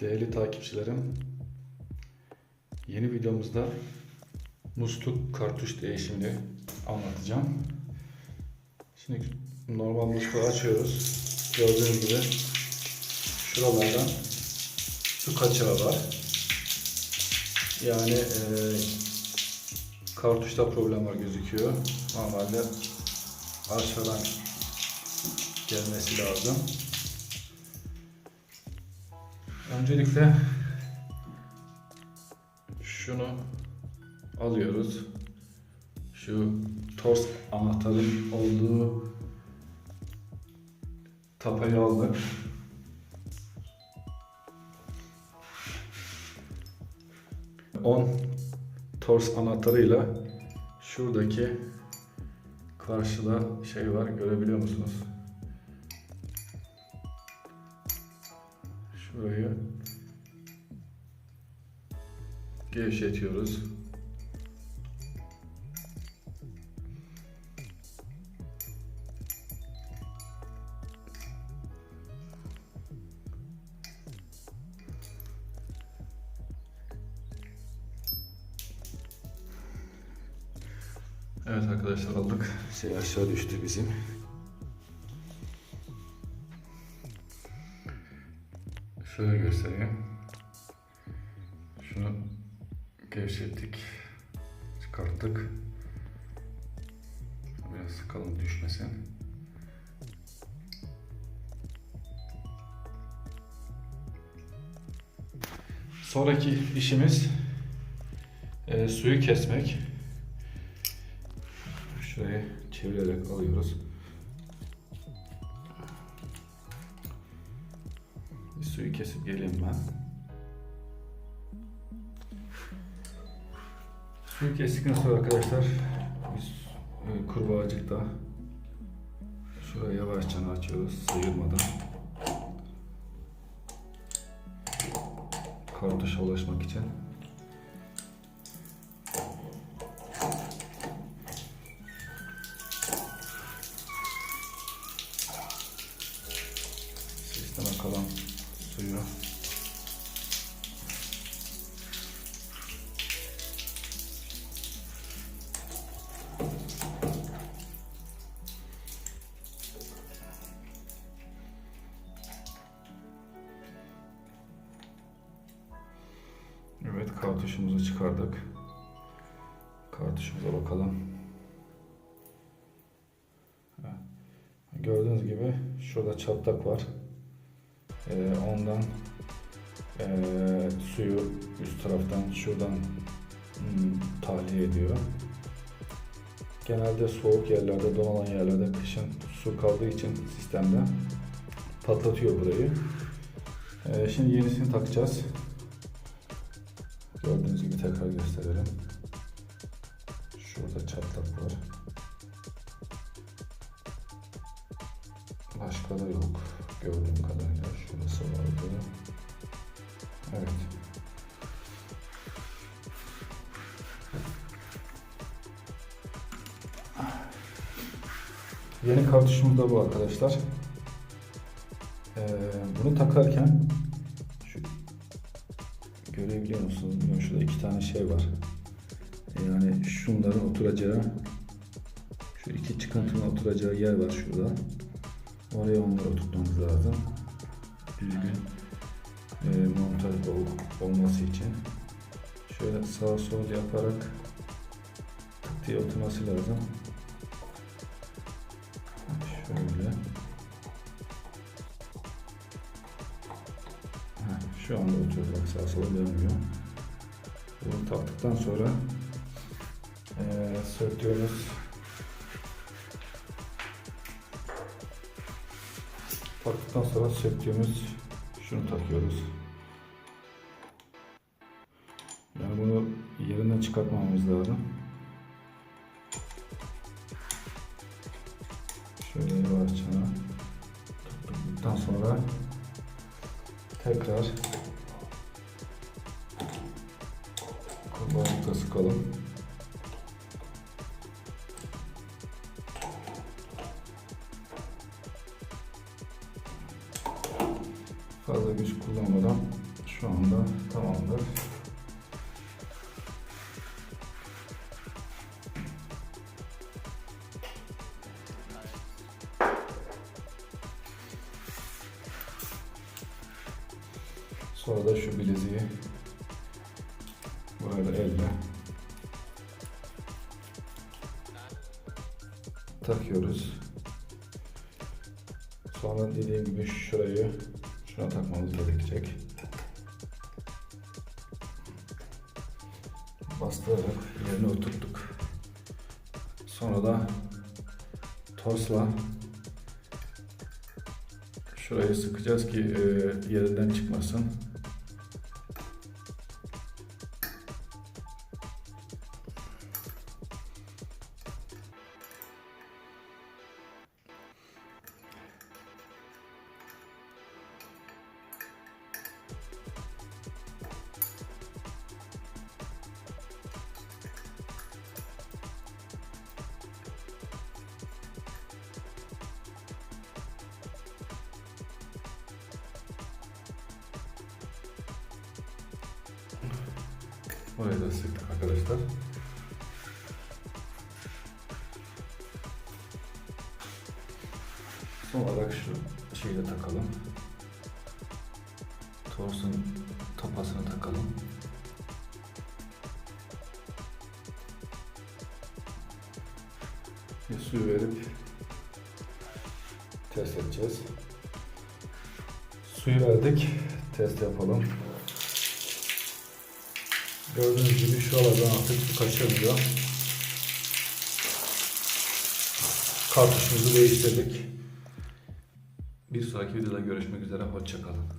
Değerli takipçilerim, yeni videomuzda musluk kartuş değişimini anlatacağım. Şimdi normal musluğu açıyoruz. Gördüğünüz gibi şuralardan su kaçağı var. Yani eee kartuşta problem var gözüküyor. Normalde aşağıdan gelmesi lazım. Öncelikle şunu alıyoruz. Şu tors anahtarın olduğu tapayı aldık. On tors anahtarıyla şuradaki karşıda şey var görebiliyor musunuz? Şurayı gevşetiyoruz. Evet arkadaşlar aldık. Şey aşağı düştü bizim. Şöyle göstereyim. Şunu gevşettik. Çıkarttık. Biraz sıkalım düşmesin. Sonraki işimiz e, suyu kesmek. Şurayı çevirerek alıyoruz. Suyu kesip geleyim ben. Suyu kestikten sonra arkadaşlar biz e, kurbağacıkta şurayı yavaşça açıyoruz sıyırmadan. Kartuşa ulaşmak için. Sisteme kalan suyu Evet kartuşumuzu çıkardık. Kartuşumuza bakalım. Gördüğünüz gibi şurada çatlak var. Ee, ondan ee, suyu üst taraftan şuradan hmm, tahliye ediyor. Genelde soğuk yerlerde, donalan yerlerde kışın su kaldığı için sistemde patlatıyor burayı. Ee, şimdi yenisini takacağız. Gördüğünüz gibi tekrar gösterelim. Şurada çatlak var. Başka da yok. Gördüğüm kadarıyla şurası vardı. Evet. Yeni kartuşumuz da bu arkadaşlar. Ee, bunu takarken şu görebiliyor musunuz? Bilmiyorum. Şurada iki tane şey var. Yani şunların oturacağı şu iki çıkıntının oturacağı yer var şurada. Oraya onları oturtmamız lazım. Düzgün e, montaj ol- olması için. Şöyle sağ sol yaparak tık diye oturması lazım. Şöyle. Heh, Şu anda oturuyor. Bak sağa sola dönmüyor. Bunu taktıktan sonra eee söktüğümüz taktıktan sonra söktüğümüz şunu takıyoruz. Yani bunu yerinden çıkartmamamız lazım. Şöyle yavaşça tuttuktan sonra tekrar kurbağalıkla sıkalım. Fazla güç kullanmadan Şu anda tamamdır. Sonra da şu bileziği da elle takıyoruz. Sonra dediğim gibi şurayı şuna takmamız gerekecek. Bastırarak yerine oturttuk. Sonra da torsla şurayı sıkacağız ki e, yerinden çıkmasın. Burayı da sıktık arkadaşlar. Son olarak şu şeyi de takalım. Torsun tapasını takalım. Bir suyu verip test edeceğiz. Suyu verdik. Test yapalım. Gördüğünüz gibi şu alandan artık su kaçırmıyor. Kartuşumuzu değiştirdik. Bir sonraki videoda görüşmek üzere. Hoşçakalın.